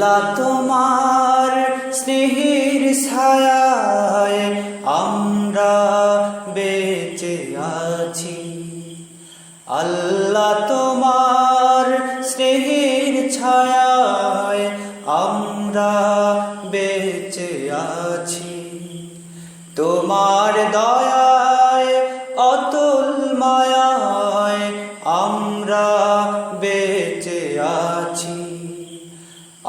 আল্লাহ তোমার স্নেহের ছায়ায় আমরা বেঁচে আছি। আল্লাহ তোমার স্নেহের ছায়ায় আমরা বেঁচে আছি। তোমার দয়ায় অতুল মায়ায়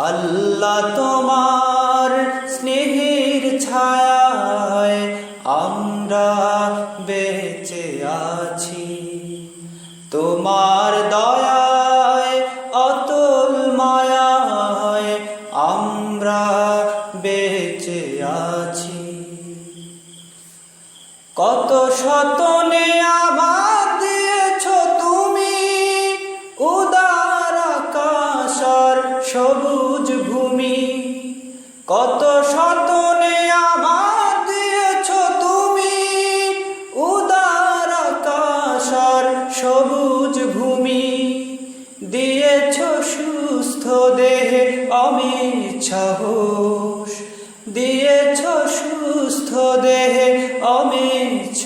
আল্লাহ তোমার স্নেহের ছায়ায় আমরা বেঁচে আছি। তোমার দয়ায়, অতুল মায়ায় আমরা বেঁচে আছি। কত শতনে আবাদ সবুজ ভূমি। কত শতনে আবাদ দিয়েছ তুমি। উদার আকাশর সবুজ ভূমি। দিয়েছ সুস্থ দেহে অমিত সাহস। দিয়েছ সুস্থ দেহে অমিত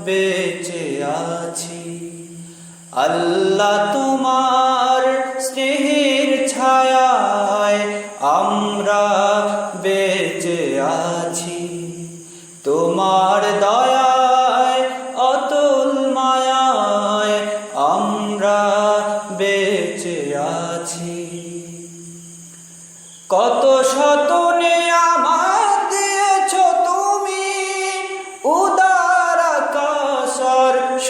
বেঁচে আছি। আল্লাহ তোমার স্নেহের ছায়ায় আমরা বেঁচে আছি। তোমার দয়ায়, অতুল মায়ায় আমরা বেঁচে আছি। কত শতনে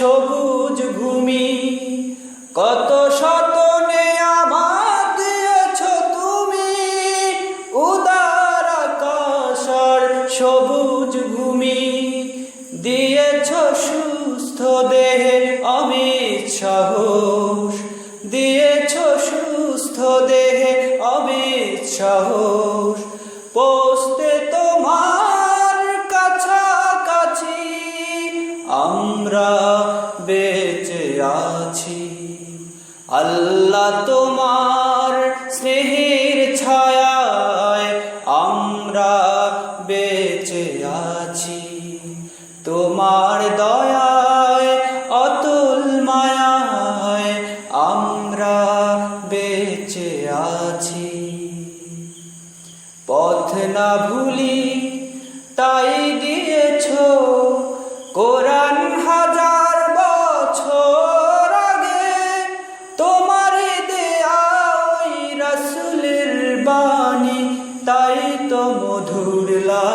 সবুজ ভূমি, কত শতনে আমার দিয়েছ তুমি? উদার আকাশর সবুজ ভূমি, দিয়েছ সুস্থ দেহে অমিত সাহস। দিয়েছ সুস্থ দেহে অমিত সাহস। আমরা বেঁচে আছি। আল্লাহ তোমার স্নেহের ছায়ায় আমরা বেঁচে আছি। তোমার দয়ায় অতুল মায়ায় আমরা বেঁচে আছি। পথ না ভুলি তাই মধুর লাগে